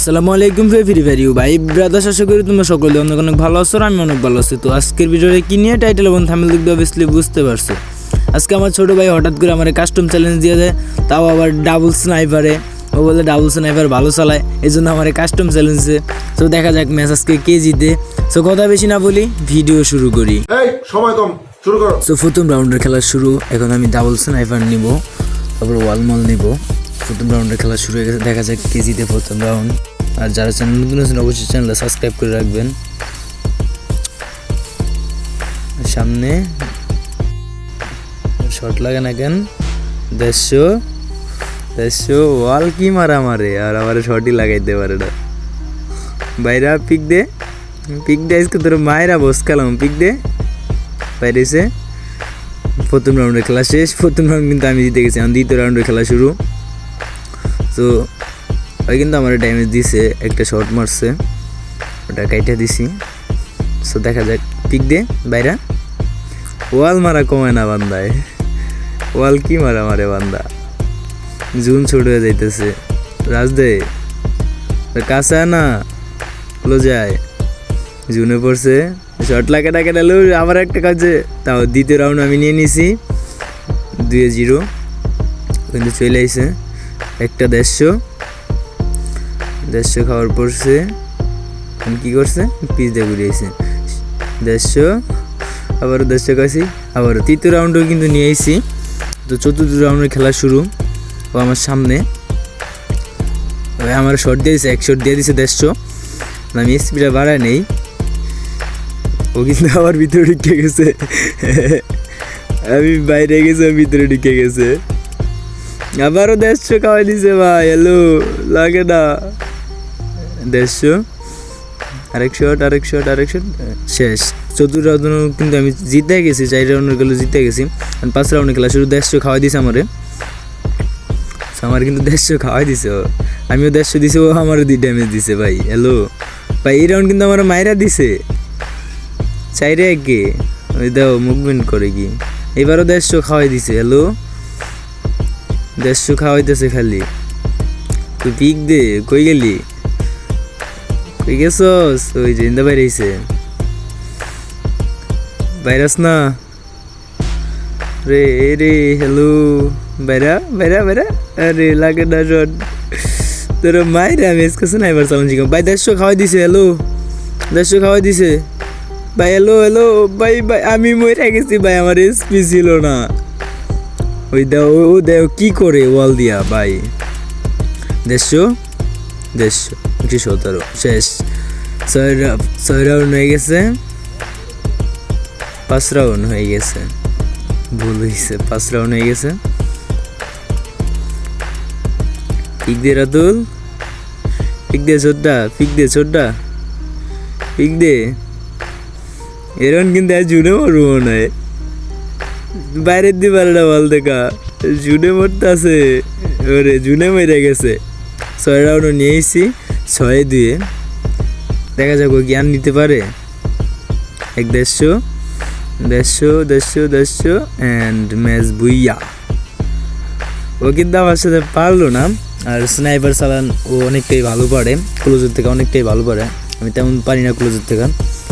আসসালামু আলাইকুম ফে ফ্রি ফায়ার ভাই ব্রাদার্স আশা করি তোমরা সকলে অনেক অনেক ভালো আছো আর আমি অনেক ভালো আছি। তো আজকের ভিডিওটা কি নিয়ে? টাইটেল এবং থামেল দেখবে অবভিয়াসলি বুঝতে পারছ। আজকে আমার ছোট ভাই হঠাৎ করে আমার কাস্টম চ্যালেঞ্জ দিয়ে দেয় তাও আবার ডাবল স্নাইপারে ও বলে ডাবল স্নাইপার ভালো চালায় এই জন্য আমার কাস্টম চ্যালেঞ্জে তো দেখা যাক ম্যাচ আজকে কে জিতে। তো কথা বেশি না বলি ভিডিও শুরু করি। সময় কম শুরু করো। সো প্রথম রাউন্ডের খেলা শুরু এখন আমি ডাবল স্নাইপার নিব তারপর ওয়ালমল নিব। প্রথম রাউন্ডের খেলা শুরু হয়ে গেছে দেখা যাক কে জিতে প্রথম রাউন্ড আর যারা চ্যানেল নতুন আছেন, অবশ্যই চ্যানেলটা সাবস্ক্রাইব করে রাখবেন। সামনে শর্ট লাগে না কেন? দেড়শো দেড়শো ওয়াল কি মারা মারে আর আমার শর্টই লাগাইতে পারে না। বাইরা পিক দে। পিক দে, আজকে তোর মায়েরা খেলাম পিক দে। বাইরেছে প্রথম রাউন্ডের খেলা শেষ, প্রথম রাউন্ড কিন্তু আমি জিতে গেছি আমার দ্বিতীয় রাউন্ডের খেলা শুরু। তো ওই কিন্তু আমার ড্যামেজ দিছে, একটা শর্ট মারছে। ওটা কাইটা দিছি। সো দেখা যাক পিক দে, বাইরা। ওয়াল মারা কমায় না বান্দায়। ওয়াল কি মারা মারে বান্দা? জুন ছোট হয়ে যাইতেছে। রাজদে কাছে আয় না। হলো যায় জুনে পড়ছে। শর্ট লাগে টাকা ডালো আবার একটা কাজে। তাও দ্বিতীয় রাউন্ড আমি নিয়ে নিছি। দুয়ে জিরো কিন্তু চলে আইছে। একটা দেড়শো। দেড়শো খাওয়ার এখন কী করছে? পিস দিয়ে ঘুরিয়েছে দেড়শো, আবারও দেড়শো কাছি আবারও তৃতীয় রাউন্ডও কিন্তু নিয়ে আইছি। তো চতুর্থ রাউন্ডের খেলা শুরু। ও আমার সামনে। আমার শর্ট দিয়ে দিছে, এক শর্ট দিয়ে দিছে দেড়শো। আমি স্পিডটা বাড়ায় নেই। ও কিন্তু আমার ভিতরে ঢুকে গেছে। আমি বাইরে গেছি ভিতরে ঢুকে গেছে। আবারও দেড়শো খাওয়াই দিছে ভাই হ্যালো লাগে না। দেড়শো আরেক শট আরেক শট আরেক শট শেষ চতুর্থ রাউন্ড কিন্তু আমি জিতে গেছি, চার রাউন্ডের গেলে জিতে গেছি। আর পাঁচ রাউন্ডের খেলা শুধু দেড়শো খাওয়াই দিছে আমারে। আমার কিন্তু দেড়শো খাওয়াই দিছে আমিও দেড়শো দিছে, ও আমারও দি ড্যামেজ দিছে ভাই। হ্যালো ভাই, এই রাউন্ড কিন্তু আমার মায়েরা দিছে। চাইরে একে। ওই দাও মুভমেন্ট করে কি। এবারও দেড়শো খাওয়াই দিছে হ্যালো দেড়শো খাওয়াইতেছে খালি। তুই পিক দে, কই গেলি? কই গেছস? ওই যে ইন্দা বাইরেছে ভাইরাস না? রে, এ রে হ্যালো বাইরা বাইরা বাইরা আরে, লাগে না শট তোর মায়ের আমি এসকে স্নাইপার চালাচ্ছি ভাই, দেড়শো খাওয়াই দিছে হ্যালো দেড়শো খাওয়াই দিছে। ভাই হ্যালো হ্যালো ভাই ভাই, আমি মরে গেছি, ভাই, আমার এসপি ছিল না। ওই দাও ও, দেও, কি করে ওয়াল দিয়া, ভাই? দেড়শো? দেড়শো একশো সতেরো শেষ। ছয় ছয় রাউন্ড হয়ে গেছে। পাঁচ রাউন্ড হয়ে গেছে। ভুল হয়েছে পাঁচ রাউন্ড হয়ে গেছে। পিক দে রাতুল। পিক দে ছোট্টা পিক দে ছোট্টা পিক দে। এরকম কিন্তু আজ জুড়ে মরবো হয় বাইরের দিয়ে পারে বল দেখা। জুনে মরতে আছে ওরে জুনে মেরে গেছে। ছয় রাউন্ড নিয়ে এসেছি ছয় দুয়ে দেখা যাক ও জ্ঞান নিতে পারে। এক দেড়শো দেড়শো দেড়শো দেড়শো অ্যান্ড ম্যাচ বুইয়া। ও কিন্তু আমার সাথে পারল না, আর স্নাইপার চালান ও অনেকটাই ভালো পারে ক্লোজের থেকে অনেকটাই ভালো পারে। আমি তেমন পারি না ক্লোজের থেকে।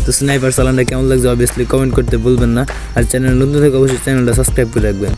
তো স্নাইপার চালানটা কেমন লাগছে অবভিয়াসলি কমেন্ট করতে বলবেন না। আর চ্যানেল নতুন থেকে অবশ্যই চ্যানেলটা সাবস্ক্রাইব করে রাখবেন।